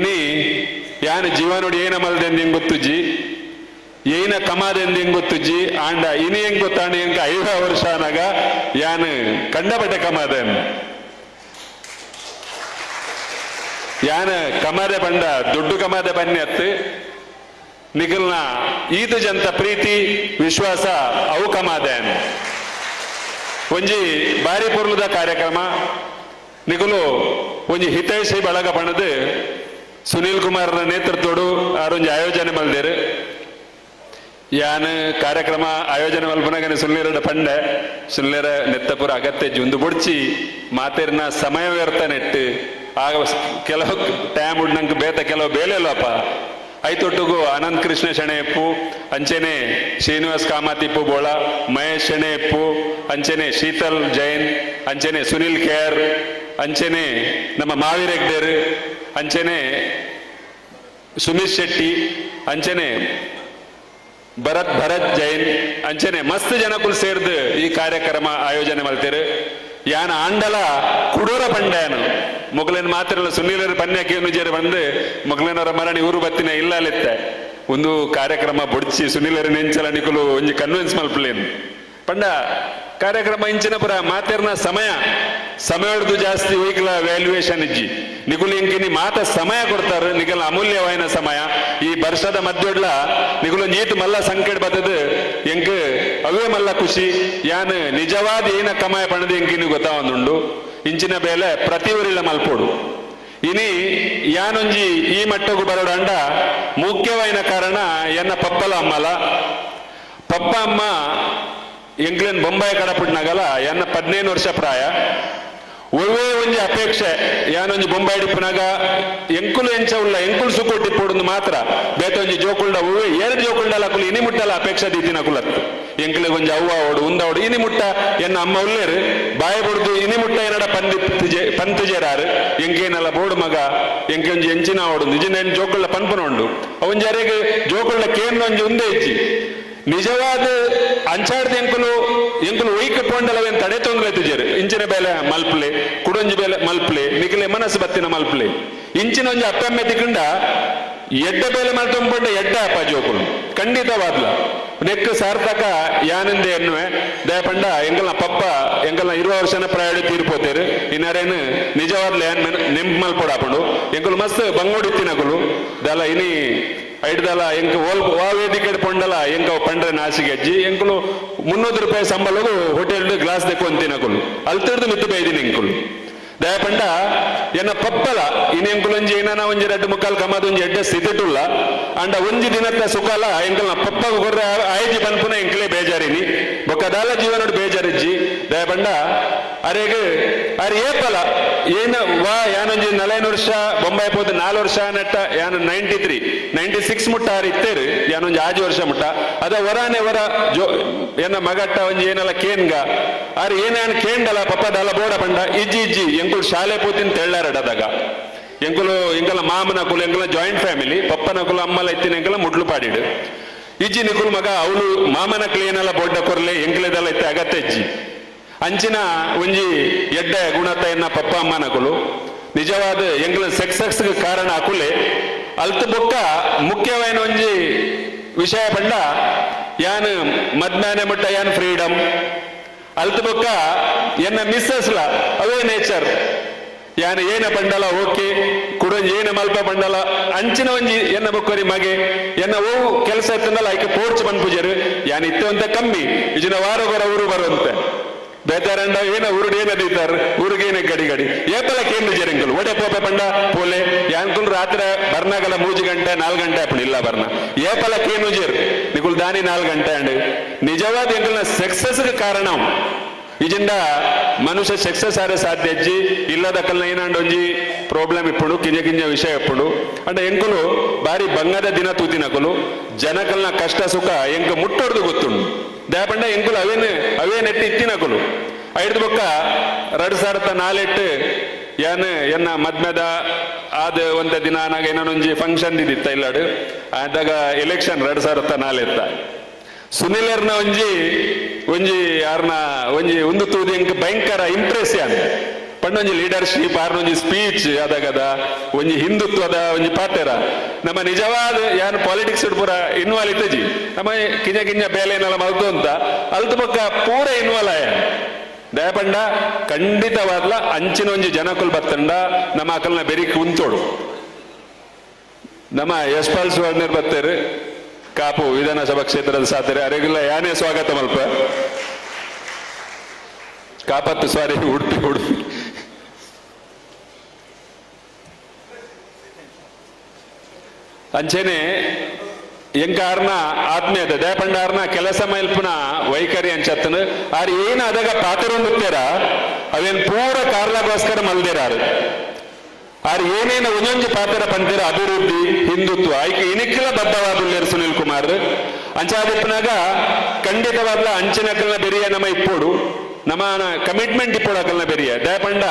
ಇನಿ ಯಾನ್ ಜೀವನೋಡಿ ಏನ ಮಲ್ದೆಂದು ಹೆಂಗ್ ಗೊತ್ತುಜ್ಜಿ ಏನ ಕಮಾದೆಂದು ಹೆಂಗ್ ಗೊತ್ತುಜ್ಜಿ ಆಂಡ ಇನಿ ಹೆಂಗ್ ಗೊತ್ತಾಂಡ ಹೆಂಗ ಐದ ವರ್ಷ ಅನಾಗ ಯಾನ್ ಕಮಾದೆನ್ ಯಾನ ಕಮಾದೆ ಬಂಡ ದುಡ್ಡು ಕಮಾದೆ ಬನ್ನಿ ಅತ್ತು. ನಿಗಲ್ನ ಈದು ಜಂತ ಪ್ರೀತಿ, ವಿಶ್ವಾಸ, ಅವು ಕಮಾದೆನ್ ಒಂಜಿ ಬಾರಿ ಪೂರ್ಣದ ಕಾರ್ಯಕ್ರಮ. ನಿಗಲು ಒಂಜಿ ಹಿತೈಷಿ ಬಳಗ ಪಣದು ಸುನೀಲ್ ಕುಮಾರ್ ನೇತೃತ್ವಡು ಆರೊಂಜಿ ಆಯೋಜನೆ ಮಲ್ದೇರು. ಯಾನ್ ಕಾರ್ಯಕ್ರಮ ಆಯೋಜನೆ ಮಲ್ಪನಾಗನೆ ಸುನೀರ ಪಂಡೆ ಸುನೀರ ನೆತ್ತಪುರ ಅಗತ್ಯ ಜುಂದು ಬುಡ್ಚಿ ಮಾತೇರಿನ ಸಮಯ ವ್ಯರ್ಥ ನೆಟ್ಟು ಆಗ ಕೆಲವು ಟೈಮ್ ಉಡ್ನಂಗೆ ಬೇತ ಕೆಲವು ಬೇಲೆಲ್ಲಪ್ಪ. ಐತೊಟ್ಟುಗು ಅನಂತ್ ಕೃಷ್ಣ ಶೆಣೆಯಪ್ಪು, ಅಂಚೆನೆ ಶ್ರೀನಿವಾಸ್ ಕಾಮಾತಿಪ್ಪು ಬೋಳ, ಮಹೇಶ್ ಶೆಣೆಯಪ್ಪು, ಅಂಚೆನೆ ಶೀತಲ್ ಜೈನ್, ಅಂಚೆನೆ ಸುನಿಲ್ ಕೇರ್ ಅಂಚೆನೆ ನಮ್ಮ ಮಾವೀರ್ ಹೆಗ್ಡೇರ್ ಅಂಚೆನೆ ಸುಮಿತ್ ಶೆಟ್ಟಿ, ಅಂಚೆನೆ ಭರತ್ ಭರತ್ ಜೈನ್, ಅಂಚನೆ ಮಸ್ತ್ ಜನಕ್ಕೂ ಸೇರ್ದು ಈ ಕಾರ್ಯಕ್ರಮ ಆಯೋಜನೆ ಮಾಡ್ತೀರಿ. ಯಾನ ಆಂಡಲ ಕುಡೋರ ಬಂಡಾಯನು ಮೊಗಲಿನ ಮಾತ್ರ ಸುನೀಲರ ಪನ್ಯಾಕಿಯನ್ನು ನುಜೇರು ಬಂದು ಮೊಗಲಿನವರ ಮರಣಿ ಊರು ಬತ್ತಿನ ಇಲ್ಲ ಅಲ್ಲಿತ್ತೆ. ಒಂದು ಕಾರ್ಯಕ್ರಮ ಬುಡ್ಚಿ ಸುನೀಲರ ನೆಂಚಲ ನಿಕುಲು ಒಂಜಿ ಕನ್ವಿನ್ಸ್ ಮಲ್ಪಲೇನು. ಪಂಡ ಕಾರ್ಯಕ್ರಮ ಇಂಚಿನ ಪುರ ಮಾತೇರ್ನ ಸಮಯ ಸಮಯ ಜಾಸ್ತಿ ವೆಹಿಕಲ್ ವ್ಯಾಲ್ಯೂಯೇಷನ್ ಇಜ್ಜಿ. ನಿಗುಲು ನೀ ಮಾತ ಸಮಯ ಕೊಡ್ತಾರೆ ನಿಗಲ ಅಮೂಲ್ಯವಾಯಿನ ಸಮಯ. ಈ ವರ್ಷದ ಮಧ್ಯೊಡ್ಲ ನಿಗುಲು ನೀತು ಮಲ್ಲ ಸಂಕಟ ಬತ್ತದ ಎಂಕ್ ಅವೇ ಮಲ್ಲ ಖುಷಿ. ಯಾನ್ ನಿಜವಾದ ಏನ ಕಮಾಯ ಪಣದ ಎಂಕಿನಿ ಗೊತ್ತಾವಂದುಂಡು ಇಂಚಿನ ಬೇಲೆ ಪ್ರತಿ ಊರಿಲ ಮಲ್ಪೋಡು. ಇನಿ ಯಾನೊಂಜಿ ಈ ಮಟ್ಟಗೂ ಬರೋಡಂಡ ಮುಖ್ಯವಾಯಿನ ಕಾರಣ ಎನ್ನ ಪಪ್ಪಲ ಅಮ್ಮಲ. ಪಪ್ಪ ಅಮ್ಮ ಎಂಗ್ಲೆಂಡ್ ಬೊಂಬಾಯಿ ಕಡಪುಟ್ನಾಗಲ್ಲ ಎನ್ನ ಪದಿನೈದು ವರ್ಷ ಪ್ರಾಯ. ಒಳ್ಳೆ ಒಂಜಿ ಅಪೇಕ್ಷೆ. ಯಾನೊಂಜಿ ಬೊಂಬಾಯಿ ಡಿಪ್ಪನಾಗ ಎಂಕುಲು ಎಂಚ ಉಳ್ಳ, ಎಂಕುಲು ಟಿಪ್ಪುಡು ಮಾತ್ರ. ಬೇತೊಂಜಿ ಜೋಕುಲ್ಡ ಒಳ್ಳೆ ಎರಡು ಜೋಕುಲ್ಡಲ ಅಕುಲು ಇನಿ ಮುಟ್ಟಲ ಅಪೇಕ್ಷೆ ದೀತಿನ ಕುಲತ್ ಎಂಕುಲು ಒಂಜಿ ಅವ್ವ ಓಡು ಉಂದ ಇನಿ ಮುಟ್ಟ, ಎನ್ನ ಅಮ್ಮ ಉಳ್ಳೇರು. ಬಾಯಿ ಬುಡ್ದು ಇನಿ ಮುಟ್ಟ ಏನಡ ಪಂದಿ ಪಂತಜೇರಾರು ಎಂಕೇನಲ್ಲ ಬೋಡು ಮಗ ಎಂಕೆ ಒಂಜಿ ಎಂಚಿನ ಓಡು ನಿಜನ ಜೋಕುಳ್ಳ ಪನ್ಪನ ಉಂಡು ಅವಂಜಾರಿಗೆ ಜೋಕುಳ್ಳ ಕೇಂದ್ರ ಒಂಜಿ ಉಂದೇ ಇಚ್ಚಿ ನಿಜವಾದ ಅಂಚಾಡ್ದ ಎಂಕುಲು ಎಂಕುಲು ಒಯ್ಕ ಪೋಂಡಲವೇನ್ ತಡೆ ತೊಂದ್ರೆ ತುಜೇರು ಇಂಚಿನ ಬೆಲೆ ಮಲ್ಪಲೆ, ಕುಡೊಂಜಿ ಬೆಲೆ ಮಲ್ಪಲೆ ನಿಖಲೆ ಮನಸ್ಸು ಬತ್ತಿನ ಮಲ್ಪಲೆ. ಇಂಚಿನ ಒಂಜಿ ಅಪ್ಪಮ್ಮೆ ತಿಕ್ಕಂಡ ಎಡ್ಡ ಬೇಲೆ ಮಲ್ತೊಂಬಂಡ ಎಡ್ಡ ಅಪ್ಪ ಜೋಕುಲು ಖಂಡಿತವಾದ್ಲ. ನೆಕ್ ಸಾರ್ಥಕ ಯಾನಂದೆ ಎನ್ನುವೆ. ದಯಪಂಡ ಎಂಗಲ್ನ ಪಪ್ಪ ಎಂಗಲ್ನ ಇರುವ ವರ್ಷನ ಪ್ರಯಾಣ ತೀರ್ಪೋತೇರು. ಇನ್ನಾರೇನು ನಿಜವಾದ್ಲೆ ಏನ್ ನೆಂಪ್ ಮಲ್ಪೊಡಾಪಂಡು ಎಂಕುಲು ಮಸ್ತ್ ಬಂಗೋಡಿ ತಿನ್ನಕುಲು. ದಲ ಇನಿ ಐಡ್ದಲ ಎಂಕ ಓಲ್ ವಾ ವೇದಿಕೆ ಪೊಂಡಲ ಎಂಕ ಪಂಡ್ರೆ ನಾಸಿಗೆ ಅಜ್ಜಿ ಎಂಕುಲು ಮುನ್ನೂರು ರೂಪಾಯಿ ಸಂಬಳಗು ಹೋಟೆಲ್ ಗ್ಲಾಸ್ ದೆಕ್ಕೊಂದು ತಿನ್ನಕುಲು ಅಲ್ತಿಡ್ದು ಮಿತ್ತು ಬೈದಿನಿ ಎಂಕುಲು. ದಯಪಂಡ ಎನ್ನ ಪಪ್ಪಲ ಇನ್ನೆಂಕುಲೊಂಜಿ ಏನನ ಒಂಜಿ ರೆಡ್ ಮುಕ್ಕಾಲ್ ಕಮ್ಮದ ಒಂಜಿ ಎಡ್ಡೆ ಸ್ಥಿತಿಟುಲ್ಲ ಅಂಡ ಒಂಜಿ ದಿನತ್ತ ಸುಖಲ ಎಂಕಲ್ನ ಪಪ್ಪ ಗೊರ್ರೆ ಆಯ್ಜಿ ಪನ್ಪುನ ಎಂಕಲೇ ಬೇಜಾರಿನಿ. ಬೊಕ್ಕದಾಲ ಜೀವನೋಡು ಬೇಜಾರಿಜ್ಜಿ. ದಯಬಂಡ ಅರೆಗೆ, ಅರೆ ಫಲ. ಏನ ವಾ ಯಾನಂಜಿ ನಲೈನ್ ವರ್ಷ, ಬೊಂಬೈ ಪೋದು ನಾಲ್ ವರ್ಷ ನೆಟ್ಟ, ಯಾನ ನೈಂಟಿ ತ್ರೀ. ನೈಂಟಿ ಸಿಕ್ಸ್ ಮುಟ್ಟ ಆರು ಇತ್ತೇರು ಯಾನೊಂಜಿ ಆಜಿ ವರ್ಷ ಮುಟ್ಟ. ಅದ ವರಾನೆ ವರ, ಜೋ, ಏನ ಮಗಟ್ಟ, ಒಂಜಿ ಏನಲ್ಲ ಕೇನ್ಗ. ಆರು ಏನೇನು ಕೇಂಡಲ ಪಪ್ಪ ದಲ ಬೋಡ ಬಂಡ ಇಜ್ಜಿ ಇಜ್ಜಿ, ಎಂಕುಳು ಶಾಲೆ ಪೂತಿನ ತೆಳ್ಳಾರಡದಾಗ ಎಂಕುಲು ಎಂಕಲ ಮಾಮನ ಕುಲು, ಎಂಕಲ ಜಾಯಿಂಟ್ ಫ್ಯಾಮಿಲಿ ಪಪ್ಪನ ಕುಲು, ಅಮ್ಮಲ ಇತ್ತಿನ ಎಂಕಲ ಮುಡ್ಲು ಪಾಡಿಡು. ಇಜ್ಜಿ ನಿಕುಲ್ ಮಗ, ಅವಳು ಮಾಮನ ಕ್ಲೇನಲ್ಲ ಬೋಡ್ಡ ಕೊರ್ಲೆ ಎಂಕಲೆದಲ್ಲ ಇತ್ತೆ ಅಗತ್ಯ ಇಜ್ಜಿ ಅಂಚಿನ ಒಂಜಿ ಎಡ್ಡ ಗುಣತ ಎನ್ನ ಪಪ್ಪ ಅಮ್ಮನ ಕುಲು. ನಿಜವಾದ ಎಂಗ್ಲ ಸಕ್ಸಸ್ ಕಾರಣ ಅಕುಲೆ. ಅಲ್ತ ಬೊಕ್ಕ ಮುಖ್ಯವಾದ ಒಂಜಿ ವಿಷಯ ಪಂಡ, ಯಾನ್ ಮದ್ಮ್ಯಾನೆ ಮುಟ್ಟ, ಯಾನ್ ಫ್ರೀಡಮ್ ಅಲ್ತ ಬೊಕ್ಕ ಎನ್ನ ಮಿಸ್ಸಸ್ಲ ಅವೇ ನೇಚರ್ ಯಾನ ಏನ ಬಂಡಲ ಓಕೆ ಕುಡೊಂಜಿ ಏನ ಮಲ್ಪ ಬಂಡಲ ಅಂಚಿನ ಒಂಜಿ ಎನ್ನ ಬೊಕ್ಕರಿ ಮಗೆ, ಎನ್ನ ಓ ಕೆಲಸ ಇತ್ತಂದಲ್ಲ, ಆಯ್ಕೆ ಪೋರ್ಚ್ ಪನ್ಪುಜರು ಯಾನ ಇತ್ತು ಅಂತ ಕಮ್ಮಿ, ಇಜಿನ ವಾರ ಬರ ಊರು ಬರುವಂತೆ. ಬೇತಾರಂಡ ಏನ ಊರುಡು ಏನ ದೀತಾರ ಉರುಗೇನ ಗಡಿ ಗಡಿ. ಏಪಲ ಕೇಂದ್ರ ಜರಂಗಲ್ ಒಡೆ ಪೋಪ ಪಂಡ, ಪೋಲೆ ಯಾಂಕುಲ್ ರಾತ್ರಿ ಬರ್ನಾಗಲ ಮೂಜಿ ಗಂಟೆ, ನಾಲ್ ಗಂಟೆ ಅಪ್ಪಣ ಇಲ್ಲ ಬರ್ನ. ಏಪಲ ಕೇನು ಜೇರ್ ನಿಕುಲ್ ದಾನಿ ನಾಲ್ ಗಂಟೆ ಅಂಡ್ ನಿಜವಾದ ಸಕ್ಸಸ್ ಕಾರಣ ಅಜ್ಜಿ, ಇಲ್ಲದ ಕಲ್ನ ಏನಾಂಡ್ ಒಂಜಿ ಪ್ರಾಬ್ಲಮ್ ಇಪ್ಪುಡು, ಕಿಂಜ ಕಿಂಜ ವಿಷಯ ಇಪ್ಪುಡು. ಅಂಡ ಎಂಕುಲು ಬಾರಿ ಬಂಗದ ದಿನ ತೂತಿನಕುಲು ಜನಕಲ್ನ ಕಷ್ಟ ಸುಖ ಎಂಕ ಮುಟ್ಟೋಡ್ದು ಗೊತ್ತುಂಡು. ದಯಪಂಡ ಎಂಕುಲು ಅವೇನು ಅವೇನೆಟ್ಟು ಇತ್ತಿನಕುಲು ಐದು ಬೊಕ್ಕ ಎರಡು ಸಾವಿರದ ನಾಲೆಟ್ಟು ಏನ್ ಎನ್ನ ಮದ್ಮೆದ, ಆದ ಒಂದ ದಿನ ನಾಗ ಏನೊಂಜಿ ಫಂಕ್ಷನ್ ಇದ್ದಿತ್ತ ಇಲ್ಲಾಡು, ಆದಾಗ ಎಲೆಕ್ಷನ್ ಎರಡು ಸಾವಿರದ ನಾಲೆತ್ತ. ಸುನಿಲರ್ನ ಒಂಜಿ ಒಂಜಿ ಯಾರನ್ನ ಒಂಜಿ ಒಂದು ತೂದಿ ಎಂಕ್ ಭಯಂಕರ ಇಂಪ್ರೆಸ್ ಯಾನ್ ಪಂಡ ಪಂಡೊಂಜಿ ಲೀಡರ್ಶಿಪ್ ಆರ್ನೊಂಜಿ ಸ್ಪೀಚ್ ಅದಾಗದ ಒಂಜಿ ಹಿಂದುತ್ವದ ಒಂಜಿ ಪಾತೆರ ನಮ್ಮ ನಿಜವಾದ ಯಾನ್ ಪಾಲಿಟಿಕ್ಸ್ ಪೂರ ಇನ್ವಾಲ್ವ್ ಇತ್ತಜಿ. ನಮ್ಮ ಕಿಂಜ ಕಿಂಜ ಬೇಲೆನೆಲ್ಲ ಮಲ್ತು ಅಂತ. ಅಲ್ತು ಪಕ್ಕ ಪೂರ ಇನ್ವಾಲ್ವ್ ಆಯ. ದಯಪಂಡ ಖಂಡಿತವಾದ್ಲ ಅಂಚಿನ ಒಂಜಿ ಜನಕುಲ್ ಬತ್ತಂಡ, ನಮ್ಮ ಅಕಲ್ನ ಬೆರಿಕ್ ಉಂತೋಡು. ನಮ್ಮ ಯಶ್ಪಾಲ್ ಸುವರ್ಣರ್ ಬತ್ತೇರು ಕಾಪು ವಿಧಾನಸಭಾ ಕ್ಷೇತ್ರದ ಸಾತರೆ ಅರೆಗಿಲ್ಲ, ಯಾನೇ ಸ್ವಾಗತ ಮಲ್ಪ. ಕಾಪತ್ತು ಸಾರಿ ಉಡುಪಿ ಉಡುಪಿ. ಅಂಚೆನೆ, ಎಂಕಾರ್ನ ಆತ್ಮೀಯತೆ, ದಯಪಂಡಾರ್ನ ಕೆಲಸ ಮಲ್ಪನ ವೈಖರಿ ಅಂಚತ್ತನ. ಆರ್ ಏನ್ ಅದಾಗ ಪಾತ್ರ ಅವೇನ್ ಪೂರ ಕಾರ್ಲಗೋಸ್ಕರ ಮಲ್ದಿರಾರು. ಆರ್ ಏನೇನು ಒಂದೊಂದು ಪಾತ್ರ ಪಂತಿರ ಅಭಿವೃದ್ಧಿ, ಹಿಂದುತ್ವ ಐಕೆ ಇನಿಕ್ಕಿಲ ಬದ್ಧವಾದುಲ್ಲೇರು ಸುನಿಲ್ ಕುಮಾರ್. ಅಂಚಾದಿಪ್ಪನಾಗ ಖಂಡಿತವಾದ ಅಂಚಿನಕಲ್ನ ಬೆರಿಯ ನಮ್ಮ ಇಪ್ಪೋಡು. ನಮ್ಮ ಕಮಿಟ್ಮೆಂಟ್ ಇಪ್ಪೋಡು ಅಕಲ್ನ ಬೆರಿಯ. ದಯಪಂಡ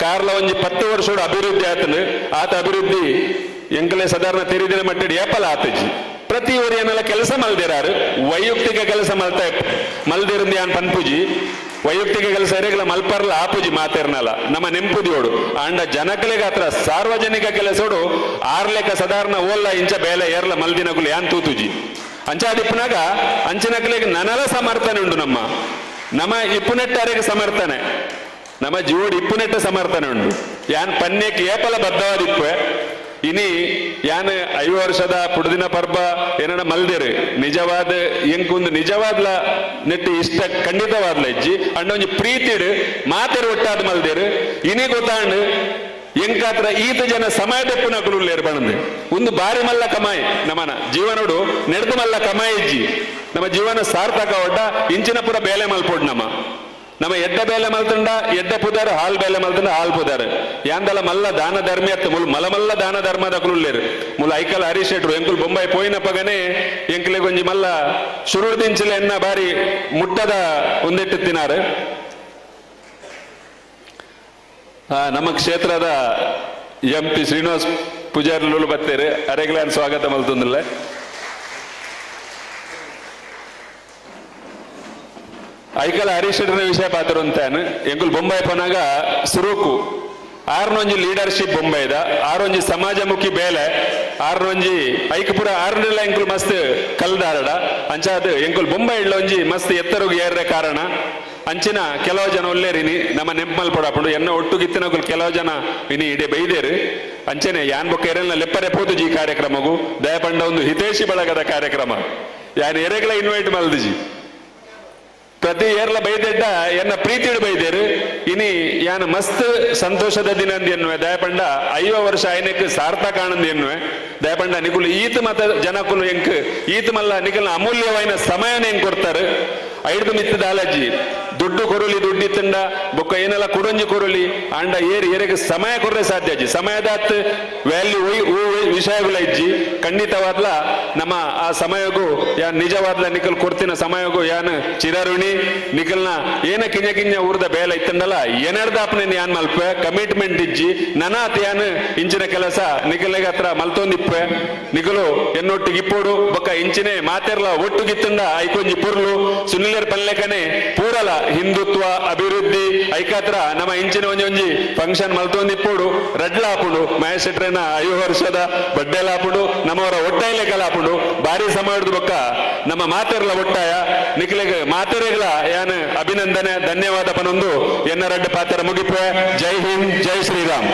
ಕಾರ್ಲ ಒಂಜಿ ಪತ್ತು ವರ್ಷೋಡು ಅಭಿವೃದ್ಧಿ ಆತನು. ಆತ ಅಭಿವೃದ್ಧಿ ಎಂಕಲೆ ಸಾಧಾರಣ ತೆರಿದಿನ ಮಟ್ಟಡಿ ಏಪಲ ಆತಜಿ. ಪ್ರತಿ ಏನೆಲ್ಲ ಕೆಲಸ ಮಲ್ದಿರಾರು. ವೈಯಕ್ತಿಕ ಕೆಲಸ ಮಲ್ತಾ ಮಲ್ದಿರಂದು ಯಾನ್ ಪನ್ಪುಜಿ. ವೈಯಕ್ತಿಕ ಕೆಲಸ ಇರಗಲ ಮಲ್ಪರ್ಲ, ಆಪುಜಿ ಮಾತೇರ್ನಲ್ಲ. ನಮ್ಮ ನೆಂಪುದಿಯೋಡು ಅಂಡ ಜನಕಲೆಗೆ ಹತ್ರ ಸಾರ್ವಜನಿಕ ಕೆಲಸೋಡು ಆರ್ಲೆಕ ಸಾಧಾರಣ ಓಲ್ಲ, ಇಂಚ ಬೇಲೆ, ಏರ್ಲ ಮಲ್ದಿನಗುಲು ಯಾನ್ ತೂತುಜಿ. ಅಂಚಾದಿಪ್ಪನಾಗ ಅಂಚಿನಕಲೆಗೆ ನನಲ ಸಮರ್ಥನೆ ಉಂಡು ನಮ್ಮ. ನಮ್ಮ ಇಪ್ಪುನೆಟ್ಟಾರೆಗೆ ಸಮರ್ಥನೆ. ನಮ್ಮ ಜೀವೋಡು ಇಪ್ಪುನೆಟ್ಟ ಸಮರ್ಥನೆ ಉಂಡು. ಯಾನ್ ಪನ್ಯಕ್ಕೆ ಏಪಲ ಬದ್ಧವಾದಿಪ್ಪೆ ಇನಿ ಯಾನ್ ಐದು ವರ್ಷದ ಪುಡದಿನ ಪರ್ಬ ಏನನ ಮಲ್ದಿರಿ. ನಿಜವಾದ ಎಂಕೊಂದು ನಿಜವಾದ್ಲ ನೆಟ್ಟಿ ಇಷ್ಟ ಖಂಡಿತವಾದ್ಲ ಇಜ್ಜಿ. ಅಂಡ ಒಂಜಿ ಪ್ರೀತಿಡು ಮಾತೆರು ಒಟ್ಟಾದ ಮಲ್ದಿರು. ಇನಿ ಗೊತ್ತಾಂಡು ಎಂಕಾತ್ರ ಈತ ಜನ ಸಮಯ ತಪ್ಪು ನಕಲು ಬಣಂದು ಒಂದು ಬಾರಿ ಮಲ್ಲ ಕಮಾಯಿ ನಮನ. ಜೀವನೋಡು ನೆಡ್ದು ಮಲ್ಲ ಕಮಾಯಿ ಇಜ್ಜಿ. ನಮ್ಮ ಜೀವನ ಸಾರ್ಥಕ ಒಡ್ಡ ಇಂಚಿನ ಪುರ ಬೇಲೆ ಮಲ್ಪೋಡ್ ನಮ್ಮ. ನಮ್ಮ ಎಡ್ಡ ಬೇಲೆ ಮಲ್ತಂಡ ಎಡ್ಡ ಪುದಾರ ಹಾಲ್ ಬೇಲೆ ಮಲ್ತಂಡ ಹಾಲ್ ಪುದಾರ. ಯಾಂದಲ ಮಲ್ಲ ದಾನ ಧರ್ಮ ಅತ್ತ ಮುಲ್ ಮಲಮಲ್ಲ ದಾನ ಧರ್ಮ ಕುಲ್ಲೇರು ಮುಲ್ ಐಕಲ್ ಹರೀಶ್ ಶೆಟ್ರು ಎಂಕುಲ್ ಬೊಂಬೈ ಪೋಯಿನಪ್ಪಗನೆ ಎಂಕಲೆ ಗೊಂಜಿ ಮಲ್ಲ ಶುರು ದಿಂಚಲೆ ಎನ್ನ ಬಾರಿ ಮುಟ್ಟದ ಒಂದೆಟ್ಟು ತಿನಾರು. ಆ, ನಮ್ಮ ಕ್ಷೇತ್ರದ ಎಂ ಪಿ ಶ್ರೀನಿವಾಸ್ ಪೂಜಾರಿ ಬತ್ತೇರು ಅರೆಗ್ಲಾನ್ ಸ್ವಾಗತ ಮಲ್ತಂದಿಲ್ಲ. ಐಕಲ ಹರೀಶ್ವರನ ವಿಷಯ ಪಾತ್ರ ಎಂಕುಲ್ ಬೊಂಬೈ ಪನಾಗ ಸುರೂಕು. ಆರ್ನೊಂಜಿ ಲೀಡರ್ಶಿಪ್ ಬೊಂಬೈದ ಆರೊಂಜಿ ಸಮಾಜಮುಖಿ ಬೇಲೆ. ಆರ್ನೊಂಜಿ ಐಕಪುರ ಆರ್ನೆಲ್ಲ ಎಂಕುಲ್ ಮಸ್ತ್ ಕಲ್ದಾರಡ. ಅಂಚಾದ ಎಂಕುಲ್ ಬೊಂಬೈ ಒಂಜಿ ಮಸ್ತ್ ಎತ್ತರಗೆ ಏರ್ರೆ ಕಾರಣ. ಅಂಚಿನ ಕೆಲವು ಜನ ಒಲ್ಲೇರಿನಿ ನಮ್ಮ ನೆಂಪಲ್ ಪಡಾಪುಂಡು ಎನ್ನ ಒಟ್ಟುಗಿತ್ತಿನಗುಲ್ ಕೆಲವು ಜನ ಇನಿ ಇಡೆ ಬೈದೇರು. ಅಂಚನೆ ಯಾನ್ ಬೊಕ್ಕ ಎರೆಲ್ಲ ಲೆಪ್ಪರೆ ಪೋತುಜಿ ಕಾರ್ಯಕ್ರಮಗೂ. ದಯಪಂಡ ಒಂದು ಹಿತೇಶಿ ಬಳಗದ ಕಾರ್ಯಕ್ರಮ. ಯಾನ್ ಎರೆಗಳ ಇನ್ವೈಟ್ ಮಲ್ದಿಜಿ. ಪ್ರತಿ ಏರ್ಲ ಬೈದೆಡ್ಡ ಎನ್ನ ಪ್ರೀತಿಡು ಬೈದೇರು. ಇನಿ ಯಾನ ಮಸ್ತ್ ಸಂತೋಷದ ದಿನಂದು ಎನ್ನುವೆ. ದಯಪಂಡ, ಐವ ವರ್ಷ ಐನಕ್ ಸಾರ್ಥಕ ಆನಂದ್ ಎನ್ನುವೆ. ದಯಪಂಡ, ನಿಕುಲು ಈತ ಮತ ಜನಕುಲು ಎಂಕ್ ಈತ ಮಲ್ಲ ನಿಕಲ್ನ ಅಮೂಲ್ಯವಾದ ಸಮಯನ ಹೆಂಗ್ ಕೊಡ್ತಾರೆ? ಐದು ಮಿತ್ತದ ದಾಲಜ್ಜಿ ದುಡ್ಡು ಕೊರಲಿ, ದುಡ್ಡು ಇತ್ತಂಡ ಬೊಕ್ಕ ಏನೆಲ್ಲ ಕೊಡೊಂಜಿ ಕೊರಲಿ, ಅಂಡ ಏರಿ ಏರಿಗೆ ಸಮಯ ಕೊರ್ರೆ ಸಾಧ್ಯ ಅಜ್ಜಿ. ಸಮಯದ ವ್ಯಾಲ್ಯೂ ವಿಷಯಗಳ ಇಜ್ಜಿ ಖಂಡಿತವಾದ್ಲ ನಮ್ಮ ಆ ಸಮಯಗೂ ಯಾನ್ ನಿಜವಾದ್ಲ ನಿಖಲ್ ಕೊಡ್ತಿನ ಸಮಯಗೂ ಯಾನ್ ಚಿರಾರುಣಿ ನಿಖಲ್ನ ಏನ ಕಿಂಜ ಕಿಂಜ ಊರ್ದ ಬೇಲ ಇತ್ತಂಡಲ್ಲ ಏನರ್ದಾಪ್ನೆ ಯಾನ್ ಮಲ್ಪೆ? ಕಮಿಟ್ಮೆಂಟ್ ಇಜ್ಜಿ. ನನ ಯಾನ್ ಇಂಚಿನ ಕೆಲಸ ನಿಖಲ್ಗೆ ಹತ್ರ ಮಲ್ತೊಂದಿಪ್ಪೆ. ನಿಖಲು ಎನ್ನೊಟ್ಟಿಗೆ ಇಪ್ಪೋಡು, ಬೊಕ್ಕ ಇಂಚಿನೇ ಮಾತೆರ್ಲ ಒಟ್ಟುಗಿತ್ತಂಡ ಐಕೊಂಜಿ ಪುರ್ಲು. ಸುನಿಲರ್ ಪಲ್ಲೆಕನೆ ಪೂರಲ, ಹಿಂದುತ್ವ, ಅಭಿವೃದ್ಧಿ, ಐಕಾತ್ರ, ನಮ್ಮ ಇಂಚಿನ ಒಂಜಿ ಫಂಕ್ಷನ್ ಮಲ್ತೊಂದಿಪ್ಪೋಡು, ರಡ್ಲಾಪುಡು ಮಹೇಶ್ ಶೆಟ್ರನ ಐದು ವರ್ಷದ ಬಡ್ಡೆಲಾಪುಡು ನಮ್ಮವರ ಒಟ್ಟಾಯಿಲೆ ಕಲಾಪುಡು ಬಾರಿ ಸಮಯದ ಬೊಕ್ಕ. ನಮ್ಮ ಮಾತೆರ್ಲ ಒಟ್ಟಾಯ ನಿಖಿಲೆಗೆ ಮಾತರೆಗಳ ಯಾನ್ ಅಭಿನಂದನೆ, ಧನ್ಯವಾದ ಪನೊಂದು ಎನ್ನ ರಡ್ಡ ಪಾತ್ರ ಮುಗಿಪೆ ಜೈ ಹಿಂದ್, ಜೈ ಶ್ರೀರಾಮ್.